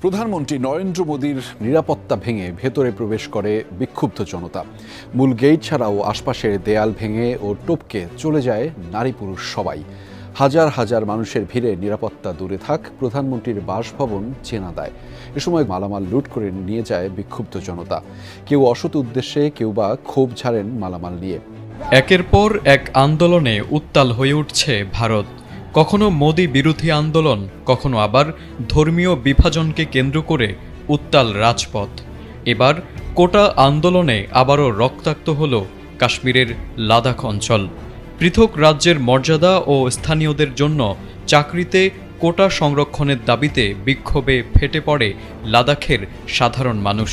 প্রধানমন্ত্রী নরেন্দ্র মোদীর নিরাপত্তা ভেঙে ভেতরে প্রবেশ করে বিক্ষুব্ধ জনতা। মূল গেট ছাড়াও আশপাশের দেয়াল ভেঙে ও টপকে চলে যায় নারী পুরুষ সবাই। হাজার হাজার মানুষের ভিড়ে নিরাপত্তা দূরে থাক, প্রধানমন্ত্রীর বাসভবন চেনা দেয়। এ সময় মালামাল লুট করে নিয়ে যায় বিক্ষুব্ধ জনতা। কেউ অসৎ উদ্দেশ্যে, কেউ বা ক্ষোভ ছাড়েন মালামাল নিয়ে। একের পর এক আন্দোলনে উত্তাল হয়ে উঠছে ভারত। কখনো মোদি বিরোধী আন্দোলন, কখনো আবার ধর্মীয় বিভাজনকে কেন্দ্র করে উত্তাল রাজপথ। এবার কোটা আন্দোলনে আবারও রক্তাক্ত হল কাশ্মীরের লাদাখ অঞ্চল। পৃথক রাজ্যের মর্যাদা ও স্থানীয়দের জন্য চাকরিতে কোটা সংরক্ষণের দাবিতে বিক্ষোভে ফেটে পড়ে লাদাখের সাধারণ মানুষ।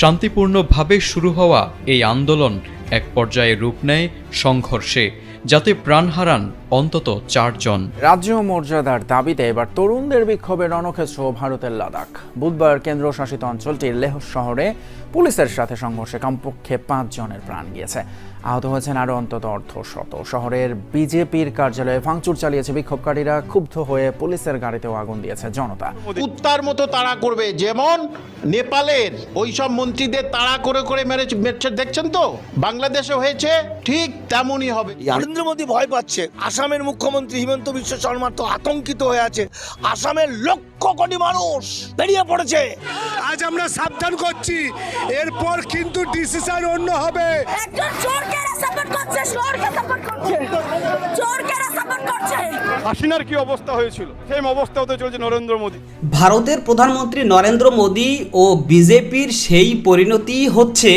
শান্তিপূর্ণভাবে শুরু হওয়া এই আন্দোলন এক পর্যায়ে রূপ নেয় সংঘর্ষে, যাতে প্রাণ হারান অন্তত চারজন। রাজ্য মর্যাদার দাবিতে এবার তরুণদের বিক্ষোভে রণক্ষেত্র ভারতের লাদাখ। বুধবার কেন্দ্রশাসিত অঞ্চলটির লেহ শহরে পুলিশের সাথে সংঘর্ষে কমপক্ষে পাঁচ জনের প্রাণ গিয়েছে। আহত হয়েছেন আরও অন্তত অর্ধ শত শহরের বিজেপির কার্যালয়ে ভাঙচুর চালিয়েছে বিক্ষোভকারীরা ক্ষুব্ধ হয়ে পুলিশের গাড়িতেও আগুন দিয়েছে জনতা। উত্তার মতো তাড়া করবে। যেমন নেপালের ওই সব মন্ত্রীদের তাড়া করে করে মেরে মেরেছে দেখছেন তো? বাংলাদেশে হয়েছে ঠিক তেমনই হবে। নরেন্দ্র মোদী ভয় পাচ্ছে। আসামের মুখ্যমন্ত্রী হিমন্ত বিশ্ব শর্মা তো আতঙ্কিত হয়ে আছে আসামের লক্ষ কোটি মানুষ বেরিয়ে পড়েছে। আজ আমরা সাবধান করছি। এরপর কিন্তু ডিসিশন অন্য হবে। একজন চোরকে সাপোর্ট করছে চোরকে সাপোর্ট করছে। চোরকে সাপোর্ট করছে। হাসিনার কি অবস্থা হয়েছিল? সেম অবস্থা হতে চলছে নরেন্দ্র মোদী। ভারতের প্রধানমন্ত্রী নরেন্দ্র মোদী ও বিজেপির সেই পরিণতি হচ্ছে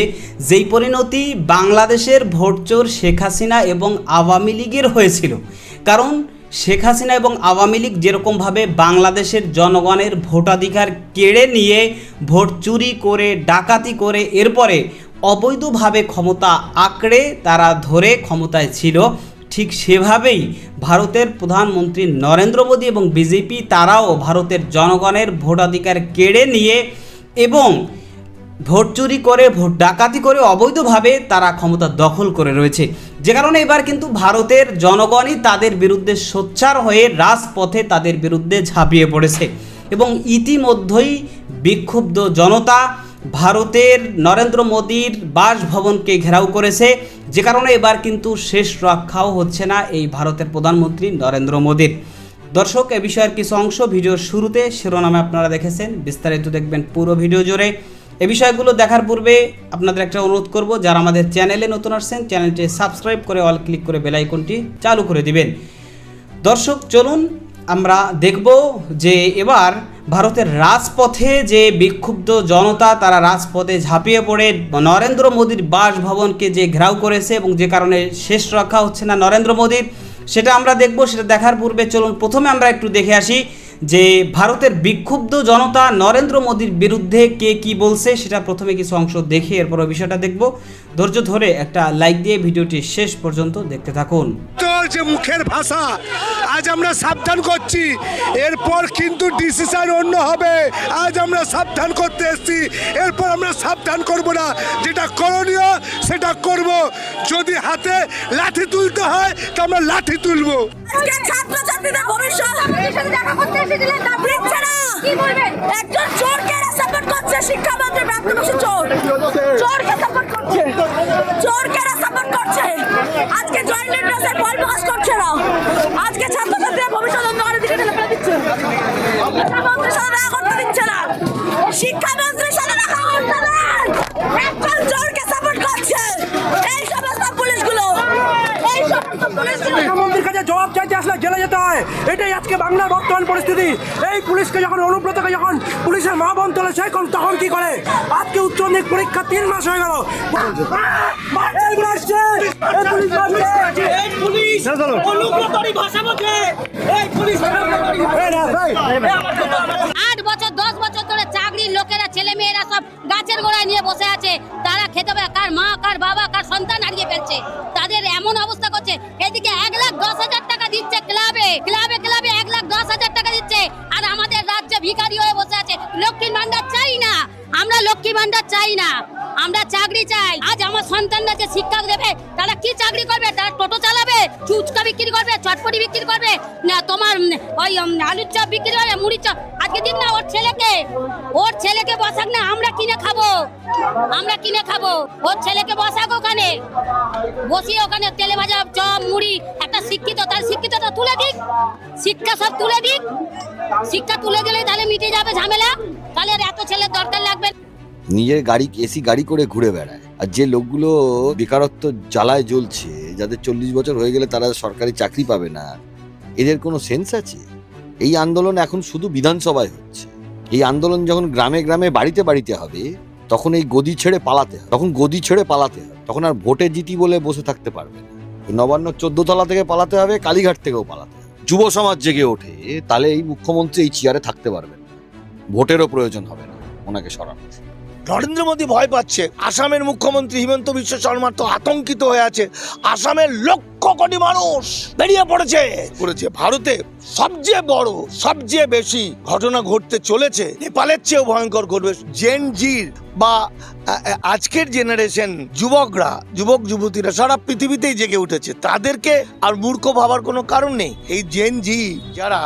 যেই পরিণতি বাংলাদেশের ভোটচোর শেখ হাসিনা এবং আওয়ামী লীগের হয়েছিল। কারণ শেখ হাসিনা এবং আওয়ামী লীগ যেরকমভাবে বাংলাদেশের জনগণের ভোটাধিকার কেড়ে নিয়ে ভোট চুরি করে, ডাকাতি করে, এরপরে অবৈধভাবে ক্ষমতা আঁকড়ে তারা ধরে ক্ষমতায় ছিল, ঠিক সেভাবেই ভারতের প্রধানমন্ত্রী নরেন্দ্র মোদী এবং বিজেপি তারাও ভারতের জনগণের ভোটাধিকার কেড়ে নিয়ে এবং ভোট চুরি করে, ভোট ডাকাতি করে অবৈধভাবে তারা ক্ষমতা দখল করে রয়েছে। যে কারণে এবার কিন্তু ভারতের জনগণই তাদের বিরুদ্ধে সোচ্চার হয়ে রাজপথে তাদের বিরুদ্ধে ঝাঁপিয়ে পড়েছে। এবং ইতিমধ্যেই বিক্ষুব্ধ জনতা ভারতের নরেন্দ্র মোদীর বাসভবনকে ঘেরাও করেছে। যে কারণে এবার কিন্তু শেষ রক্ষাও হচ্ছে না এই ভারতের প্রধানমন্ত্রী নরেন্দ্র মোদীর। দর্শক, এ বিষয়ের কিছু অংশ ভিডিওর শুরুতে শিরোনামে আপনারা দেখেছেন। বিস্তারিত দেখবেন পুরো ভিডিও জুড়ে। এ বিষয়গুলো দেখার পূর্বে আপনাদের একটা অনুরোধ করব, যারা আমাদের চ্যানেলে নতুন আসছেন, চ্যানেলটি সাবস্ক্রাইব করে অল ক্লিক করে বেল আইকনটি চালু করে দিবেন। দর্শক, চলুন আমরা দেখব যে এবার ভারতের রাজপথে যে বিক্ষুব্ধ জনতা, তারা রাজপথে ঝাঁপিয়ে পড়ে। নরেন্দ্র মোদীর বাসভবনকে যে ঘেরাও করেছে এবং যে কারণে শেষ রক্ষা হচ্ছে না নরেন্দ্র মোদীর, সেটা আমরা দেখব, সেটা দেখার পূর্বে চলুন, প্রথমে আমরা একটু দেখে আসি যে ভারতের বিক্ষুব্ধ জনতা নরেন্দ্র মোদীর বিরুদ্ধে কে কি বলছে সেটা প্রথমে কিছু অংশ দেখে এরপর বিষয়টা দেখব। ধৈর্য ধরে একটা লাইক দিয়ে ভিডিওটি শেষ পর্যন্ত দেখতে থাকুন। যে মুখের ভাষা। আজ আমরা সাবধান করছি। এরপর কিন্তু ডিসিশন অন্য হবে। আজ আমরা সাবধান করতে এসেছি। এরপর আমরা সাবধান করব না। যেটা করণীয় সেটা করব। যদি হাতে লাঠি তুলতে হয় তো আমরা লাঠি তুলবো। আজকে ছাত্রছাত্রীদের ভবিষ্যৎ দেখা করতে এসেছিলেন না দিচ্ছে না কি বলবেন? একজন চোরকে সাপোর্ট করছে শিক্ষামন্ত্রী প্রাপ্ত চোর। চোরকে সাপোর্ট করছে। চোরকে সাপোর্ট করছে। আজকে জয়েন্ট পরিস্থিতি এই পুলিশকে যখন অনুব্রতকে যখন পুলিশের মা বোন তোলে সে কোন- তখন কি করে? আজকে উচ্চ মাধ্যমিক পরীক্ষা তিন মাস হয়ে গেল। এই মারছে, এই পুলিশ মারছে। এই না, এই। আট বছর দশ বছর ধরে চাকরির লোকেরা ছেলে মেয়েরা সব গাছের গোড়ায় নিয়ে বসে আছে। তারা খেতে পারে কার মা কার বাবা কার সন্তান হারিয়ে ফেলছে। তাদের এমন অবস্থা করছে এদিকে এক লাখ দশ হাজার টাকা দিচ্ছে ক্লাবে ক্লাবে ক্লাবে। হাজার আর আমাদের রাজ্যে ভিখারি হয়ে বসে আছে। লক্ষ্মীর ভান্ডার চাই না। আমরা লক্ষ্মী ভান্ডার চাই না। আমরা চাকরি চাই। আজ আমার সন্তানরা যে শিক্ষা দেবে, তারা কি চাকরি করবে? তারা টোটো চালাবে ফুচকা বিক্রি করবে, চটপটি বিক্রি করবে? না ওই আলুর চপ বিক্রি করবে মুড়ির চপ। আজকে দিন না, ওর ছেলেকে। ওর ছেলেকে বসাক না, আমরা কিনে খাব। আমরা কিনে খাব। ওর ছেলেকে বসাক ওখানে। বসিয়ে ওখানে তেলে ভাজা চপ, মুড়ি, একটা শিক্ষিত, তার শিক্ষিতটা তুলে দিক। শিক্ষা সব তুলে দিক। শিক্ষা তুলে গেলে তাহলে মিটে যাবে ঝামেলা। তাহলে আর এত ছেলের দরকার লাগবে নিজের গাড়ি, এসি গাড়ি করে ঘুরে বেড়ায়। আর যে লোকগুলো বেকারত্ব জ্বালায় জ্বলছে, যাদের চল্লিশ বছর হয়ে গেলে তারা সরকারি চাকরি পাবে না। এদের কোনো সেন্স আছে? এই আন্দোলন এখন শুধু বিধানসভায় হচ্ছে। এই আন্দোলন যখন গ্রামে গ্রামে বাড়িতে বাড়িতে হবে, তখন এই গদি ছেড়ে পালাতে হবে। তখন গদি ছেড়ে পালাতে হবে। তখন আর ভোটে জিতি বলে বসে থাকতে পারবে নবান্ন চোদ্দ তলা থেকে পালাতে হবে, কালীঘাট থেকেও পালাতে হবে। যুব সমাজ জেগে ওঠে, তাহলে এই মুখ্যমন্ত্রী এই চেয়ারে থাকতে পারবেন ভোটেরও প্রয়োজন হবে না ওনাকে সরানোর। নরেন্দ্র মোদী ভয় পাচ্ছে। আসামের মুখ্যমন্ত্রী হিমন্ত বিশ্ব শর্মা তো আতঙ্কিত হয়ে আছে। আসামের লক্ষ কোটি মানুষ বেরিয়ে পড়েছে। করেছে ভারতে সবচেয়ে বড়, সবচেয়ে বেশি ঘটনা ঘটতে চলেছে। নেপালের চেয়েও ভয়ঙ্কর ঘটবে। জেন জির বা আজকের জেনারেশন যুবকরা, যুবক, যুবতীরা সারা পৃথিবীতেই জেগে উঠেছে। তাদেরকে আর মূর্খ ভাবার কোনো কারণ নেই। এই জেন জি যারা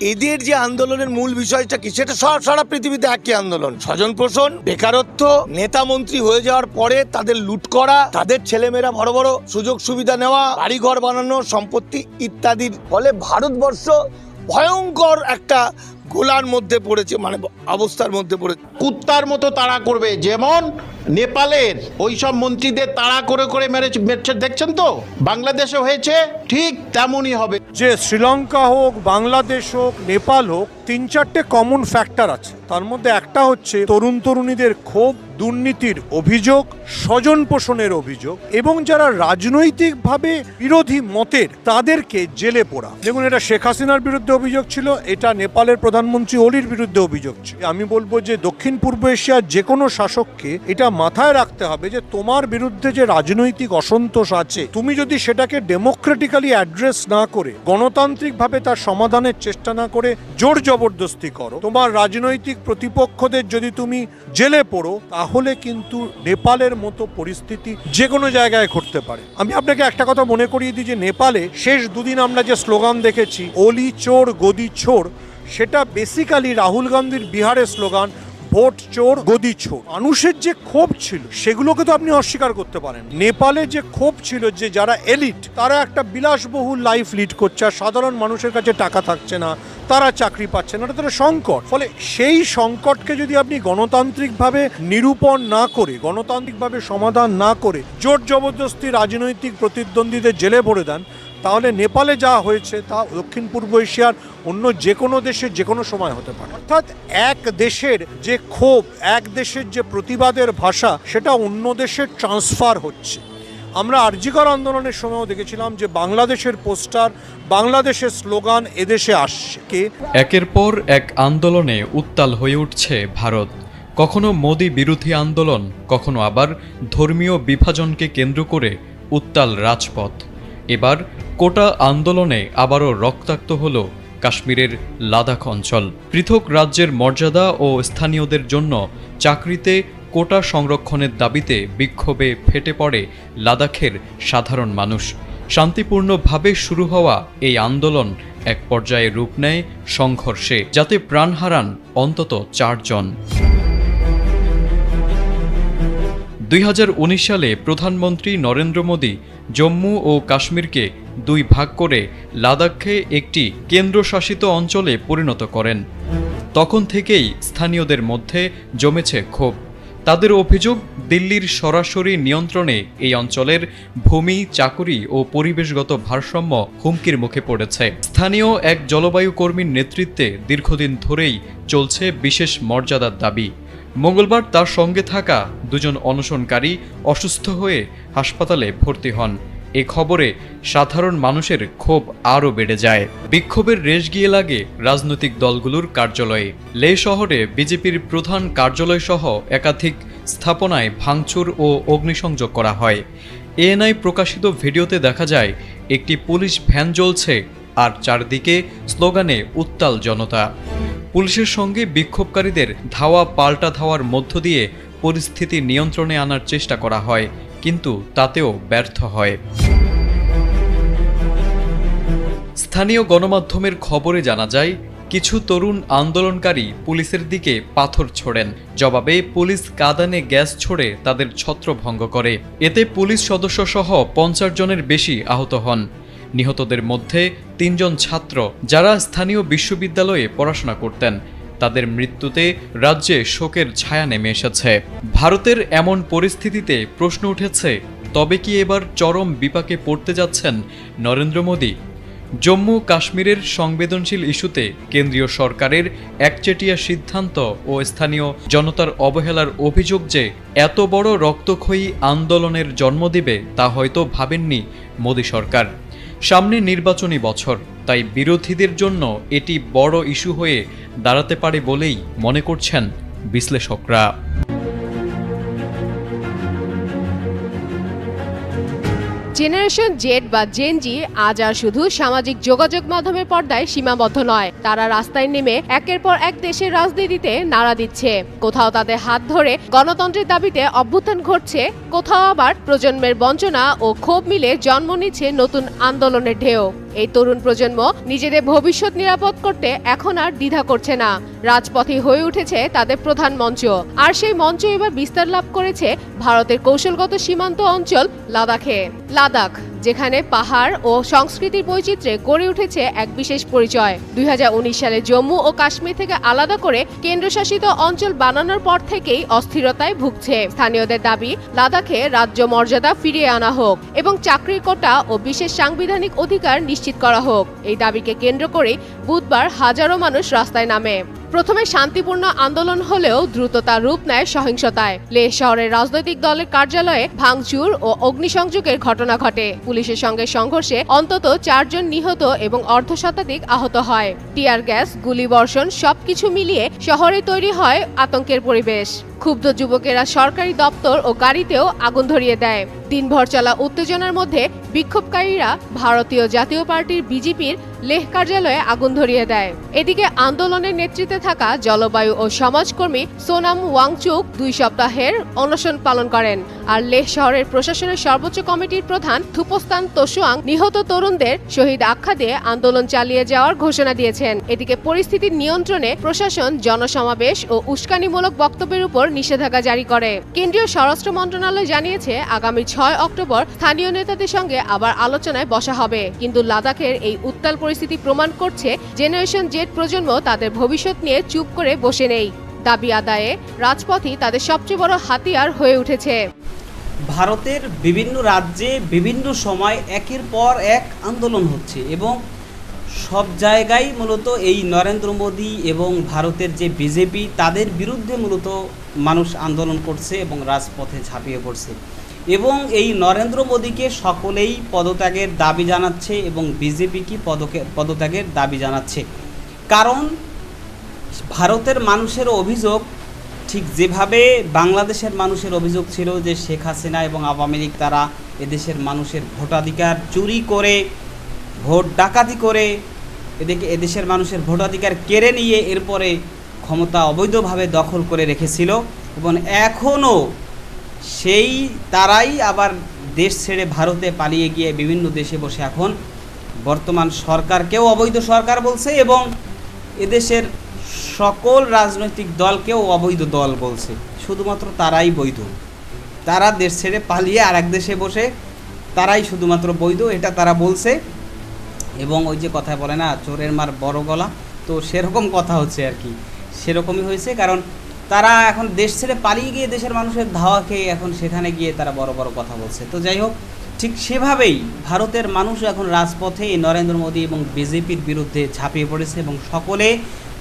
এদের যে আন্দোলনের মূল বিষয়টা কি, সেটা সব সারা পৃথিবীতে একই আন্দোলন। স্বজন পোষণ, বেকারত্ব, নেতা মন্ত্রী হয়ে যাওয়ার পরে তাদের লুট করা, তাদের ছেলেমেয়েরা বড় বড় সুযোগ সুবিধা নেওয়া, বাড়িঘর বানানো, সম্পত্তি ইত্যাদির ফলে ভারতবর্ষ ভয়ঙ্কর একটা গোলার মধ্যে পড়েছে মানে অবস্থার মধ্যে পড়েছে। কুত্তার মতো তাড়া করবে, যেমন নেপালের ওই সব মন্ত্রীদের তাড়া করে করে মেরে মেরেছে, দেখছেন তো? বাংলাদেশে হয়েছে, ঠিক তেমনই হবে। যে শ্রীলঙ্কা হোক, বাংলাদেশ হোক, নেপাল হোক, তিন চারটে কমন ফ্যাক্টর আছে। তার মধ্যে একটা হচ্ছে তরুণ তরুণীদের ক্ষোভ, দুর্নীতির অভিযোগ, স্বজন পোষণের অভিযোগ, এবং যারা রাজনৈতিকভাবে বিরোধী মতের, তাদেরকে জেলে পোড়া। দেখুন, এটা শেখ হাসিনার বিরুদ্ধে অভিযোগ ছিল, এটা নেপালের প্রধানমন্ত্রী ওলির বিরুদ্ধে অভিযোগ ছিল। আমি বলব যে দক্ষিণ পূর্ব এশিয়ার যে কোনো শাসককে এটা মাথায় রাখতে হবে যে তোমার বিরুদ্ধে যে রাজনৈতিক অসন্তোষ আছে, তুমি যদি সেটাকে ডেমোক্রেটিক্যালি অ্যাড্রেস না করে, গণতান্ত্রিকভাবে তার সমাধানের চেষ্টা না করে জোর জবরদস্তি করো, তোমার রাজনৈতিক প্রতিপক্ষদের যদি তুমি জেলে পড়ো, তাহলে কিন্তু নেপালের মতো পরিস্থিতি যে কোনো জায়গায় ঘটতে পারে। আমি আপনাকে একটা কথা মনে করিয়ে দিই যে নেপালে শেষ দুদিন আমরা যে স্লোগান দেখেছি, অলি চোর, গদি চোর, সেটা বেসিক্যালি রাহুল গান্ধীর বিহারের স্লোগান ভোট চোর, গদি চোর। মানুষের যে ক্ষোভ ছিল, সেগুলোকে তো আপনি অস্বীকার করতে পারেন। নেপালে যে ক্ষোভ ছিল যে যারা এলিট, তারা একটা বিলাসবহুল লাইফ লিড করছে, আর সাধারণ মানুষের কাছে টাকা থাকছে না, তারা চাকরি পাচ্ছে না, এটা তো সংকট। ফলে সেই সংকটকে যদি আপনি গণতান্ত্রিকভাবে নিরূপণ না করে, গণতান্ত্রিকভাবে সমাধান না করে জোর জবরদস্তি রাজনৈতিক প্রতিদ্বন্দ্বীদের জেলে ভরে দেন তাহলে নেপালে যা হয়েছে তা দক্ষিণ পূর্ব এশিয়ার অন্য যে কোনো দেশে যে কোনো সময় হতে পারে। অর্থাৎ এক দেশের যে ক্ষোভ, এক দেশের যে প্রতিবাদের ভাষা, সেটা অন্য দেশে ট্রান্সফার হচ্ছে। আমরা আরজিকর আন্দোলনের সময়ও দেখেছিলাম যে বাংলাদেশের পোস্টার, বাংলাদেশের স্লোগান এদেশে আসছে। একের পর এক আন্দোলনে উত্তাল হয়ে উঠছে ভারত। কখনো মোদী বিরোধী আন্দোলন, কখনো আবার ধর্মীয় বিভাজনকে কেন্দ্র করে উত্তাল রাজপথ। এবার কোটা আন্দোলনে আবারও রক্তাক্ত হল কাশ্মীরের লাদাখ অঞ্চল। পৃথক রাজ্যের মর্যাদা ও স্থানীয়দের জন্য চাকরিতে কোটা সংরক্ষণের দাবিতে বিক্ষোভে ফেটে পড়ে লাদাখের সাধারণ মানুষ। শান্তিপূর্ণভাবে শুরু হওয়া এই আন্দোলন এক পর্যায়ে রূপ নেয় সংঘর্ষে, যাতে প্রাণ হারান অন্তত চারজন। দুই হাজার উনিশ সালে প্রধানমন্ত্রী নরেন্দ্র মোদী জম্মু ও কাশ্মীরকে দুই ভাগ করে লাদাখকে একটি কেন্দ্রশাসিত অঞ্চলে পরিণত করেন। তখন থেকেই স্থানীয়দের মধ্যে জমেছে ক্ষোভ। তাদের অভিযোগ, দিল্লির সরাসরি নিয়ন্ত্রণে এই অঞ্চলের ভূমি, চাকুরি ও পরিবেশগত ভারসাম্য হুমকির মুখে পড়েছে। স্থানীয় এক জলবায়ু কর্মীর নেতৃত্বে দীর্ঘদিন ধরেই চলছে বিশেষ মর্যাদার দাবি। মঙ্গলবার তার সঙ্গে থাকা দুজন অনশনকারী অসুস্থ হয়ে হাসপাতালে ভর্তি হন। এ খবরে সাধারণ মানুষের ক্ষোভ আরও বেড়ে যায়। বিক্ষোভের রেশ গিয়ে লাগে রাজনৈতিক দলগুলোর কার্যালয়ে। লে শহরে বিজেপির প্রধান কার্যালয় সহ একাধিক স্থাপনায় ভাঙচুর ও অগ্নিসংযোগ করা হয়। এএনআই প্রকাশিত ভিডিওতে দেখা যায়, একটি পুলিশ ভ্যান জ্বলছে আর চারদিকে স্লোগানে উত্তাল জনতা। পুলিশের সঙ্গে বিক্ষোভকারীদের ধাওয়া পাল্টা ধাওয়ার মধ্য দিয়ে পরিস্থিতি নিয়ন্ত্রণে আনার চেষ্টা করা হয়, কিন্তু তাতেও ব্যর্থ হয়। স্থানীয় গণমাধ্যমের খবরে জানা যায়, কিছু তরুণ আন্দোলনকারী পুলিশের দিকে পাথর ছোড়েন। জবাবে, পুলিশ কাদানে গ্যাস ছোড়ে তাদের ছত্রভঙ্গ করে। এতে পুলিশ সদস্য সহ পঞ্চাশ জনের বেশি আহত হন। নিহতদের মধ্যে তিনজন ছাত্র যারা স্থানীয় বিশ্ববিদ্যালয়ে পড়াশোনা করতেন। তাদের মৃত্যুতে রাজ্যে শোকের ছায়া নেমে এসেছে। ভারতের এমন পরিস্থিতিতে প্রশ্ন উঠেছে, তবে কি এবার চরম বিপাকে পড়তে যাচ্ছেন নরেন্দ্র মোদী? জম্মু কাশ্মীরের সংবেদনশীল ইস্যুতে কেন্দ্রীয় সরকারের একচেটিয়া সিদ্ধান্ত ও স্থানীয় জনতার অবহেলার অভিযোগ যে এত বড় রক্তক্ষয়ী আন্দোলনের জন্ম দিবে তা হয়তো ভাবেননি মোদী সরকার। সামনে নির্বাচনী বছর, তাই বিরোধীদের জন্য এটি বড় ইস্যু হয়ে দাঁড়াতে পারে বলেই মনে করছেন বিশ্লেষকরা। জেনারেশন জেড বা জেনজি আজ আর শুধু সামাজিক যোগাযোগ মাধ্যমের পর্দায় সীমাবদ্ধ নয়। তারা রাস্তায় নেমে একের পর এক দেশের রাজনীতিতে নাড়া দিচ্ছে। কোথাও তাদের হাত ধরে গণতন্ত্রের দাবিতে অভ্যুত্থান ঘটছে, কোথাও আবার প্রজন্মের বঞ্চনা ও ক্ষোভ মিলে জন্ম নিচ্ছে নতুন আন্দোলনের ঢেউ। এই তরুণ প্রজন্ম নিজেদের ভবিষ্যৎ নিরাপদ করতে এখন আর দ্বিধা করছে না। রাজপথে হয়ে উঠেছে তাদের প্রধান মঞ্চ। আর সেই মঞ্চ এবার বিস্তার লাভ করেছে ভারতের কৌশলগত সীমান্ত অঞ্চল লাদাখে। লাদাখ। যেখানে পাহাড় ও সংস্কৃতির বৈচিত্র্যে গড়ে উঠেছে এক বিশেষ পরিচয়। দু হাজার উনিশ সালে জম্মু ও কাশ্মীর থেকে আলাদা করে কেন্দ্রশাসিত অঞ্চল বানানোর পর থেকেই অস্থিরতায় ভুগছে। স্থানীয়দের দাবি, লাদাখে রাজ্য মর্যাদা ফিরিয়ে আনা হোক এবং চাকরির কোটা ও বিশেষ সাংবিধানিক অধিকার নিশ্চিত করা হোক। এই দাবিকে কেন্দ্র করে বুধবার হাজারো মানুষ রাস্তায় নামে। প্রথমে শান্তিপূর্ণ আন্দোলন হলেও দ্রুত তার রূপ নেয় সহিংসতায়। লে শহরের রাজনৈতিক দলের কার্যালয়ে ভাঙচুর ও অগ্নিসংযোগের ঘটনা ঘটে। পুলিশের সঙ্গে সংঘর্ষে অন্তত চারজন নিহত এবং অর্ধ শতাধিক আহত হয়। টিয়ার গ্যাস, গুলিবর্ষণ সবকিছু মিলিয়ে শহরে তৈরি হয় আতঙ্কের পরিবেশ। ক্ষুব্ধ যুবকেরা সরকারি দপ্তর ও গাড়িতেও আগুন ধরিয়ে দেয়। দিনভর চলা উত্তেজনার মধ্যে বিক্ষোভকারীরা ভারতীয় জাতীয় পার্টির বিজেপির লেহ কার্যালয়ে আগুন ধরিয়ে দেয়। এদিকে আন্দোলনের নেতৃত্বে থাকা জলবায়ু ও সমাজকর্মী সোনাম ওয়াংচুক দুই সপ্তাহের অনশন পালন করেন আর লেহ শহরের প্রশাসনের সর্বোচ্চ কমিটির প্রধান থুপস্তান তোসুয়াং নিহত তরুণদের শহীদ আখ্যা দিয়ে আন্দোলন চালিয়ে যাওয়ার ঘোষণা দিয়েছেন। এদিকে পরিস্থিতি নিয়ন্ত্রণে প্রশাসন জনসমাবেশ ও উস্কানিমূলক বক্তব্যের উপর নিষেধাজ্ঞা জারি করে। কেন্দ্রীয় স্বরাষ্ট্র মন্ত্রণালয় জানিয়েছে, আগামী ছয় অক্টোবর স্থানীয় নেতাদের সঙ্গে আবার আলোচনায় বসা হবে। কিন্তু লাদাখের এই উত্তাল পরিস্থিতি প্রমাণ করছে, জেনারেশন জেড প্রজন্ম তাদের ভবিষ্যৎ নিয়ে চুপ করে বসে নেই। দাবি আদায়ে রাজপথই তাদের সবচেয়ে বড় হাতিয়ার হয়ে উঠেছে। ভারতের বিভিন্ন রাজ্যে বিভিন্ন সময় একের পর এক আন্দোলন হচ্ছে এবং সব জায়গায় মূলত এই নরেন্দ্র মোদী এবং ভারতের যে বিজেপি, তাদের বিরুদ্ধে মূলত মানুষ আন্দোলন করছে এবং রাজপথে ঝাঁপিয়ে পড়ছে। এবং এই নরেন্দ্র মোদীকে সকলেই পদত্যাগের দাবি জানাচ্ছে এবং বিজেপিকে পদকে, পদত্যাগের দাবি জানাচ্ছে। কারণ ভারতের মানুষের অভিযোগ ঠিক যেভাবে বাংলাদেশের মানুষের অভিযোগ ছিল যে শেখ হাসিনা এবং আওয়ামী লীগ তারা এদেশের মানুষের ভোটাধিকার চুরি করে, ভোট ডাকাতি করে এদিকে এদেশের মানুষের ভোটাধিকার কেড়ে নিয়ে এরপরে ক্ষমতা অবৈধভাবে দখল করে রেখেছিল এবং এখনও সেই তারাই আবার দেশ ছেড়ে ভারতে পালিয়ে গিয়ে বিভিন্ন দেশে বসে এখন। বর্তমান সরকারকেও অবৈধ সরকার বলছে এবং এদেশের সকল রাজনৈতিক দলকেও অবৈধ দল বলছে। শুধুমাত্র তারাই বৈধ। তারা দেশ ছেড়ে পালিয়ে আর এক দেশে বসে তারাই শুধুমাত্র বৈধ, এটা তারা বলছে। এবং ওই যে কথা বলে না, চোরের মার বড় গলা, তো সেরকম কথা হচ্ছে আর কি। সেরকমই হয়েছে, কারণ তারা এখন দেশ ছেড়ে পালিয়ে গিয়ে দেশের মানুষের ধাওয়া খেয়ে এখন সেখানে গিয়ে তারা বড় বড় কথা বলছে। তো যাই হোক, ঠিক সেভাবেই ভারতের মানুষ এখন রাজপথে এই নরেন্দ্র মোদী এবং বিজেপির বিরুদ্ধে ঝাঁপিয়ে পড়েছে এবং সকলে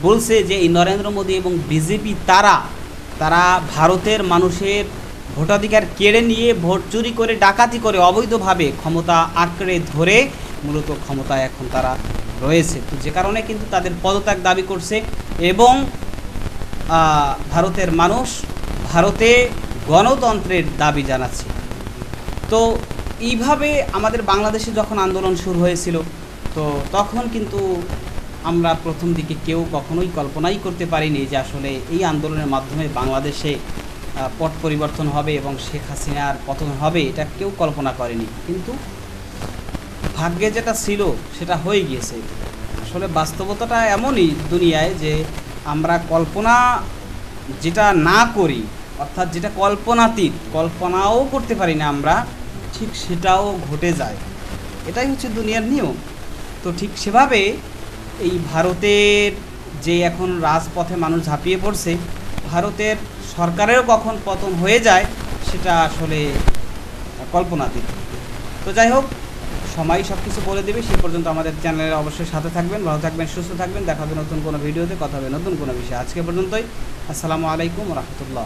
বলছে যে এই নরেন্দ্র মোদী এবং বিজেপি তারা তারা ভারতের মানুষের ভোটাধিকার কেড়ে নিয়ে ভোট চুরি করে, ডাকাতি করে অবৈধভাবে ক্ষমতা আঁকড়ে ধরে মূলত ক্ষমতায় এখন তারা রয়েছে। তো যে কারণে কিন্তু তাদের পদত্যাগ দাবি করছে এবং ভারতের মানুষ ভারতে গণতন্ত্রের দাবি জানাচ্ছে। তো এইভাবে আমাদের বাংলাদেশে যখন আন্দোলন শুরু হয়েছিল, তো তখন কিন্তু আমরা প্রথম দিকে কেউ কখনোই কল্পনাই করতে পারিনি যে আসলে এই আন্দোলনের মাধ্যমে বাংলাদেশে পট পরিবর্তন হবে এবং শেখ হাসিনার পতন হবে, এটা কেউ কল্পনা করেনি। কিন্তু ভাগ্যে যেটা ছিল, সেটা হয়ে গিয়েছে। আসলে বাস্তবতাটা এমনই দুনিয়ায় যে আমরা কল্পনা যেটা না করি, অর্থাৎ যেটা কল্পনাতীত, কল্পনাও করতে পারি না আমরা, ঠিক সেটাও ঘটে যায়। এটাই হচ্ছে দুনিয়ার নিয়ম। তো ঠিক সেভাবে এই ভারতের যে এখন রাজপথে মানুষ ঝাঁপিয়ে পড়ছে, ভারতের সরকারেরও কখন পতন হয়ে যায়, সেটা আসলে কল্পনাতীত। তো যাই হোক সময় সব কিছু বলে দেবে সেই পর্যন্ত আমাদের চ্যানেলে অবশ্যই সাথে থাকবেন, ভালো থাকবেন, সুস্থ থাকবেন। দেখা হবে নতুন কোনো ভিডিওতে, কথা হবে নতুন কোনো বিষয়ে। আজকে পর্যন্তই, আসসালামু আলাইকুম রহমতুল্লাহ।